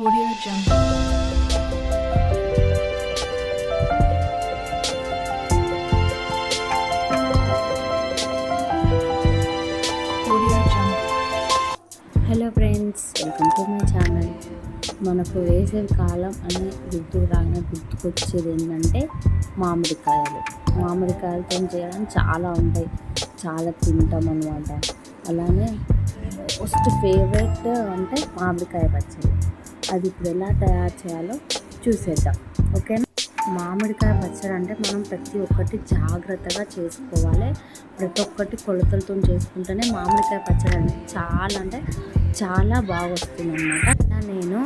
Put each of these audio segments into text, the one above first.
Audio Jungle. Hello friends welcome to my channel మనకు వేసవి కాలం అని గుర్తు రాగానే గుర్తుకొచ్చేది ఏంటంటే మామిడికాయలు. మామిడికాయలతో చేయడం చాలా ఉంటాయి. చాలా తింటాం అనమాట అలానే ఫస్ట్ ఫేవరెట్ అంటే మామిడికాయ పచ్చడి. అది ఇప్పుడు ఎలా తయారు చేయాలో చూసేద్దాం. ఓకేనా? మామిడికాయ పచ్చడి అంటే మనం ప్రతి ఒక్కటి జాగ్రత్తగా చేసుకోవాలి. ప్రతి ఒక్కటి కొలతలతో చేసుకుంటేనే మామిడికాయ పచ్చడి అనేది చాలా అంటే చాలా బాగా వస్తుంది అన్నమాట నేను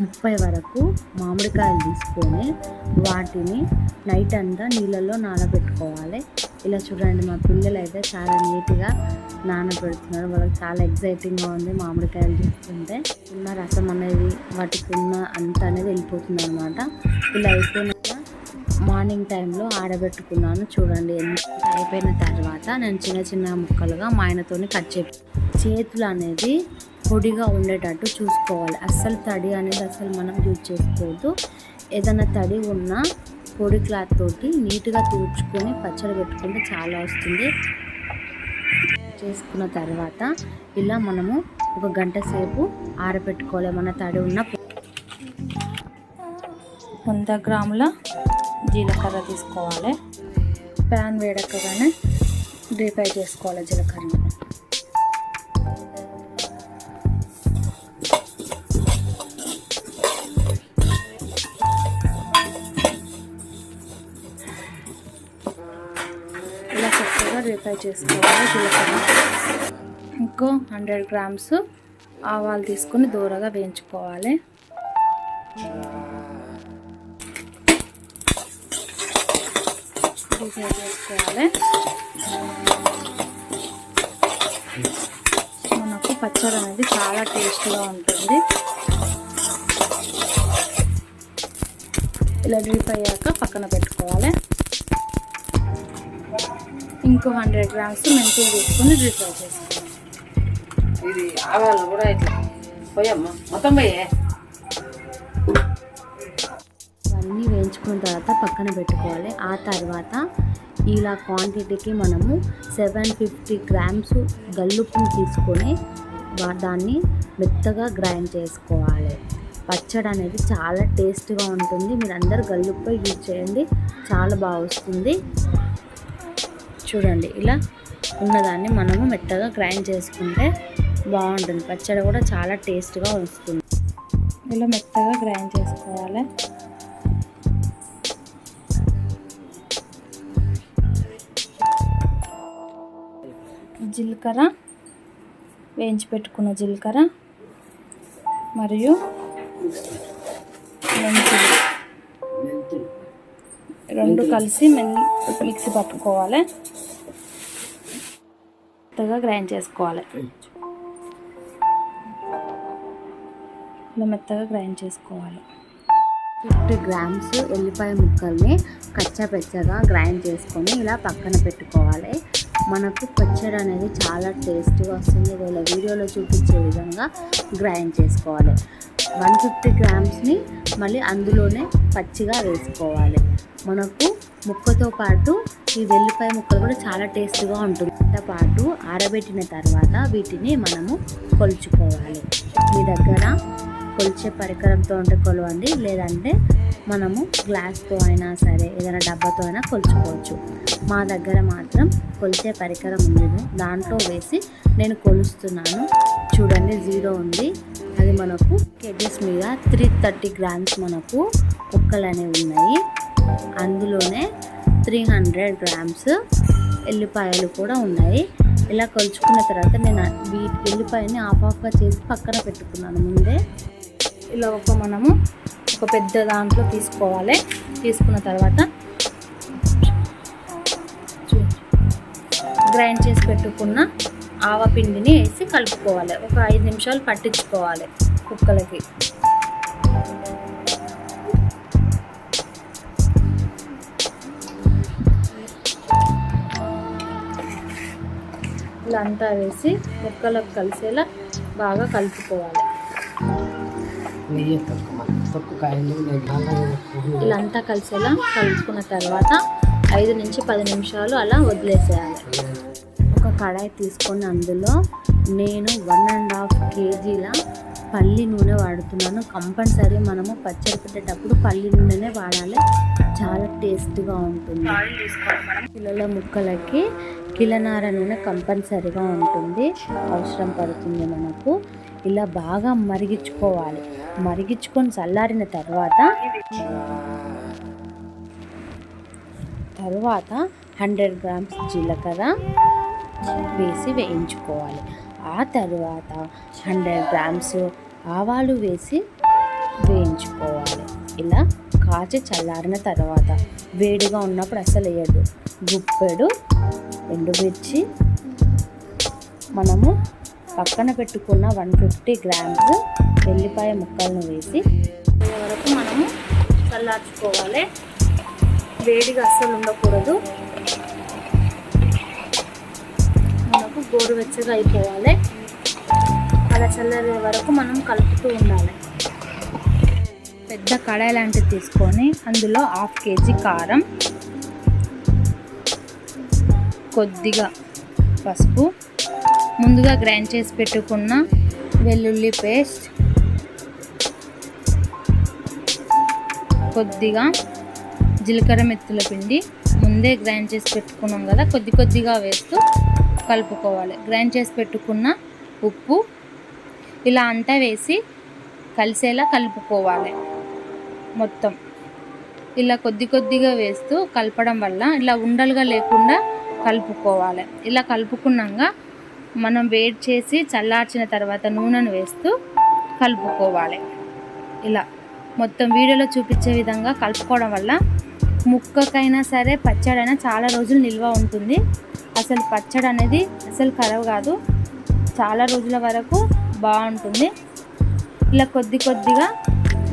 ముప్పై వరకు మామిడికాయలు తీసుకొని వాటిని నైట్ అంతా నీళ్ళల్లో నానబెట్టుకోవాలి. ఇలా చూడండి మా పిల్లలు అయితే చాలా నీట్గా నానబెడుతున్నారు. వాళ్ళకి చాలా ఎగ్జైటింగ్గా ఉంది మామిడికాయలు చూస్తుంటే. ఉన్న రసం అనేది వాటికి ఉన్న అంత అనేది వెళ్ళిపోతుంది అనమాట ఇలా అయిపోయినాక మార్నింగ్ టైంలో ఆడబెట్టుకున్నాను చూడండి ఎంత అయిపోయిన తర్వాత నేను చిన్న చిన్న ముక్కలుగా మా ఆయనతో కట్ చే చేతులు అనేది పొడిగా ఉండేటట్టు చూసుకోవాలి. అస్సలు తడి అనేది అసలు మనం యూజ్ చేసుకోవద్దు. ఏదైనా తడి ఉన్నా పొడి క్లాత్ తోటి నీట్గా తూర్చుకొని పచ్చడి పెట్టుకుంటే చాలా వస్తుంది. చేసుకున్న తర్వాత ఇలా మనము ఒక గంట సేపు ఆరబెట్టుకోవాలి. మన తడి ఉన్న వంద గ్రాముల జీలకర్ర తీసుకోవాలి. ప్యాన్ వేడక్కగానే డీప్ ఫ్రై చేసుకోవాలి జీలకర్రని. ఇలా చక్కగా చేసుకోవాలి జీలకర్ర. ఇంకో హండ్రెడ్ గ్రామ్స్ ఆవాలు తీసుకొని దూరగా వేయించుకోవాలి. చేసుకోవాలి. మనకు పచ్చడి అనేది చాలా టేస్ట్గా ఉంటుంది. ఇలా డ్రీప్ అయ్యాక పక్కన పెట్టుకోవాలి. ఇంకో హండ్రెడ్ గ్రామ్స్ మెంతులు తీసుకొని డీప్ ఫ్రై చేసుకోవాలి ఇది ఆవాలు కూడా ఇట్లా. పోయమ్మా మొత్తం పోయే. ఇవన్నీ వేయించుకున్న తర్వాత పక్కన పెట్టుకోవాలి. ఆ తర్వాత ఇలా క్వాంటిటీకి మనము సెవెన్ ఫిఫ్టీ గ్రామ్స్ గల్లుప్పుని తీసుకొని దాన్ని మెత్తగా గ్రైండ్ చేసుకోవాలి. పచ్చడి అనేది చాలా టేస్ట్గా ఉంటుంది. మీరు అందరు గల్లుప్పై యూజ్ చేయండి. చాలా బాగా వస్తుంది. చూడండి ఇలా ఉన్నదాన్ని మనము మెత్తగా గ్రైండ్ చేసుకుంటే బాగుంటుంది. పచ్చడి కూడా చాలా టేస్ట్గా వస్తుంది. ఇలా మెత్తగా గ్రైండ్ చేసుకోవాలి. జీలకర్ర వేయించి పెట్టుకున్న జీలకర్ర మరియు మెంతులు. రెండు కలిసి మెన్ మిక్సీ పట్టుకోవాలి. మెత్తగా గ్రైండ్ చేసుకోవాలి. ఇలా మెత్తగా గ్రైండ్ చేసుకోవాలి. ఫిఫ్టీ గ్రామ్స్ ఎల్లిపాయ ముక్కల్ని కచ్చపెచ్చగా గ్రైండ్ చేసుకొని ఇలా పక్కన పెట్టుకోవాలి. మనకు పచ్చడి అనేది చాలా టేస్ట్గా వస్తుంది. వీళ్ళ వీడియోలో చూపించే విధంగా గ్రైండ్ చేసుకోవాలి. వన్ ఫిఫ్టీ గ్రామ్స్ని మళ్ళీ అందులోనే పచ్చిగా వేసుకోవాలి. మనకు ముక్కతో పాటు ఈ వెల్లిపాయ ముక్కలు కూడా చాలా టేస్ట్గా ఉంటుంది. దాంతో పాటు ఆరబెట్టిన తర్వాత వీటిని మనము కొలుచుకోవాలి. మీ దగ్గర కొలిచే పరికరంతో ఉంటే కొలవండి. లేదంటే మనము గ్లాస్తో అయినా సరే ఏదైనా డబ్బాతో అయినా కొలుచుకోవచ్చు. మా దగ్గర మాత్రం కొలిచే పరికరం ఉంది దాంట్లో వేసి నేను కొలుస్తున్నాను. చూడండి జీరో ఉంది. అది మనకు కేజీస్ మీద త్రీ థర్టీ గ్రామ్స్ మనకు కుక్కలు అనేవి ఉన్నాయి. అందులోనే త్రీ హండ్రెడ్ గ్రామ్స్ ఎల్లిపాయలు కూడా ఉన్నాయి. ఇలా కొలుచుకున్న తర్వాత నేను వీటి ఎల్లిపాయని ఆఫ్ ఆఫ్గా చేసి పక్కన పెట్టుకున్నాను ముందే. ఇలా ఒక మనము ఒక పెద్ద దాంట్లో తీసుకోవాలి. తీసుకున్న తర్వాత గ్రైండ్ చేసి పెట్టుకున్న ఆవపిండిని వేసి కలుపుకోవాలి. ఒక ఐదు నిమిషాలు పట్టించుకోవాలి కుక్కలకి. ఇలా అంతా వేసి ముక్కలకు కలిసేలా బాగా కలుపుకోవాలి. ఇలా అంతా కలిసేలా కలుపుకున్న తర్వాత ఐదు నుంచి పది నిమిషాలు అలా వదిలేసేయాలి. ఒక కడాయి తీసుకొని అందులో నేను వన్ అండ్ హాఫ్ కేజీల పల్లి నూనె వాడుతున్నాను. కంపల్సరీ మనము పచ్చడి పెట్టేటప్పుడు పల్లి నూనెనే వాడాలి. చాలా టేస్ట్గా ఉంటుంది. కిలోల ముక్కలకి కిలనార నూనె కంపల్సరీగా ఉంటుంది. అవసరం పడుతుంది మనకు. ఇలా బాగా మరిగించుకోవాలి. మరిగించుకొని చల్లారిన తర్వాత తర్వాత హండ్రెడ్ గ్రామ్స్ జీలకర్ర వేసి వేయించుకోవాలి. ఆ తర్వాత హండ్రెడ్ గ్రామ్స్ ఆవాలు వేసి వేయించుకోవాలి. ఇలా కాచి చల్లారిన తర్వాత వేడిగా ఉన్నప్పుడు అసలు వేయద్దు. గుప్పెడు ఎండుమిర్చి. మనము పక్కన పెట్టుకున్న వన్ ఫిఫ్టీ గ్రామ్స్ వెల్లిపాయ ముక్కలను వేసి వరకు మనము చల్లార్చుకోవాలి. వేడిగా అస్సలు ఉండకూడదు. మనకు గోరువెచ్చగా అయిపోవాలి. అలా చల్లరే వరకు మనం కలుపుతూ ఉండాలి. పెద్ద కడాయి లాంటిది తీసుకొని అందులో హాఫ్ కేజీ కారం కొద్దిగా పసుపు ముందుగా గ్రైండ్ చేసి పెట్టుకున్న వెల్లుల్లి పేస్ట్ కొద్దిగా జీలకర్ర మెత్తుల పిండి ముందే గ్రైండ్ చేసి పెట్టుకున్నాం కదా కొద్ది కొద్దిగా వేస్తూ కలుపుకోవాలి. గ్రైండ్ చేసి పెట్టుకున్న ఉప్పు ఇలా అంతా వేసి కలిసేలా కలుపుకోవాలి మొత్తం. ఇలా కొద్ది కొద్దిగా వేస్తూ కలపడం వల్ల ఇలా ఉండలుగా లేకుండా కలుపుకోవాలి. ఇలా కలుపుకున్నాక మనం వేడి చేసి చల్లార్చిన తర్వాత నూనెను వేస్తూ కలుపుకోవాలి. ఇలా మొత్తం వీడియోలో చూపించే విధంగా కలుపుకోవడం వల్ల ముక్కకైనా సరే పచ్చడి అయినా చాలా రోజులు నిల్వ ఉంటుంది. అసలు పచ్చడి అనేది అసలు ఖరాబ్ కాదు. చాలా రోజుల వరకు బాగుంటుంది. ఇలా కొద్ది కొద్దిగా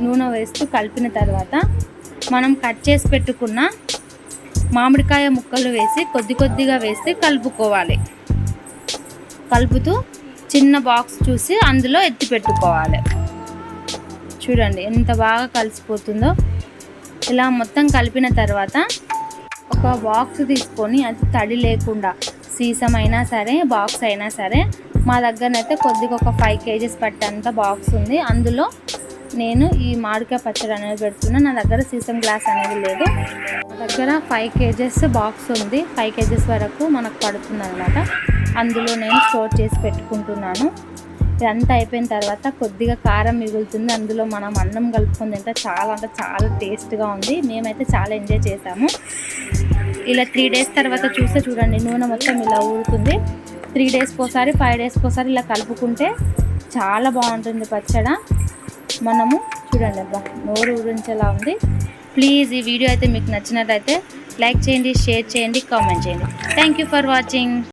నూనె వేస్తూ కలిపిన తర్వాత మనం కట్ చేసి పెట్టుకున్న మామిడికాయ ముక్కలు వేసి కొద్ది కొద్దిగా వేసి కలుపుకోవాలి. కలుపుతూ చిన్న బాక్స్ చూసి అందులో ఎత్తి పెట్టుకోవాలి. చూడండి ఎంత బాగా కలిసిపోతుందో. ఇలా మొత్తం కలిపిన తర్వాత ఒక బాక్స్ తీసుకొని అది తడి లేకుండా సీసం అయినా సరే బాక్స్ అయినా సరే మా దగ్గరనైతే కొద్దిగా ఒక ఫైవ్ కేజీస్ పట్టేంత బాక్స్ ఉంది. అందులో నేను ఈ మామిడికాయ పచ్చడి అనేది పెడుతున్నా. నా దగ్గర సీసం గ్లాస్ అనేది లేదు. నా దగ్గర ఫైవ్ కేజెస్ బాక్స్ ఉంది. ఫైవ్ కేజెస్ వరకు మనకు పడుతుంది అనమాట అందులో నేను స్టోర్ చేసి పెట్టుకుంటున్నాను. ఇదంతా అయిపోయిన తర్వాత కొద్దిగా కారం మిగులుతుంది. అందులో మనం అన్నం కలుపుకొని తింటే చాలా అంటే చాలా టేస్ట్గా ఉంది. మేమైతే చాలా ఎంజాయ్ చేసాము. ఇలా త్రీ డేస్ తర్వాత చూస్తే చూడండి నూనె మొత్తం ఇలా ఊరుతుంది. త్రీ డేస్కి ఒకసారి ఫైవ్ డేస్కి ఒకసారి ఇలా కలుపుకుంటే చాలా బాగుంటుంది పచ్చడ. మనము చూడండి అబ్బా నోరు ఊరించేలా ఉంది. ప్లీజ్ ఈ వీడియో అయితే మీకు నచ్చినట్లయితే లైక్ చేయండి షేర్ చేయండి కామెంట్ చేయండి. Thank you for watching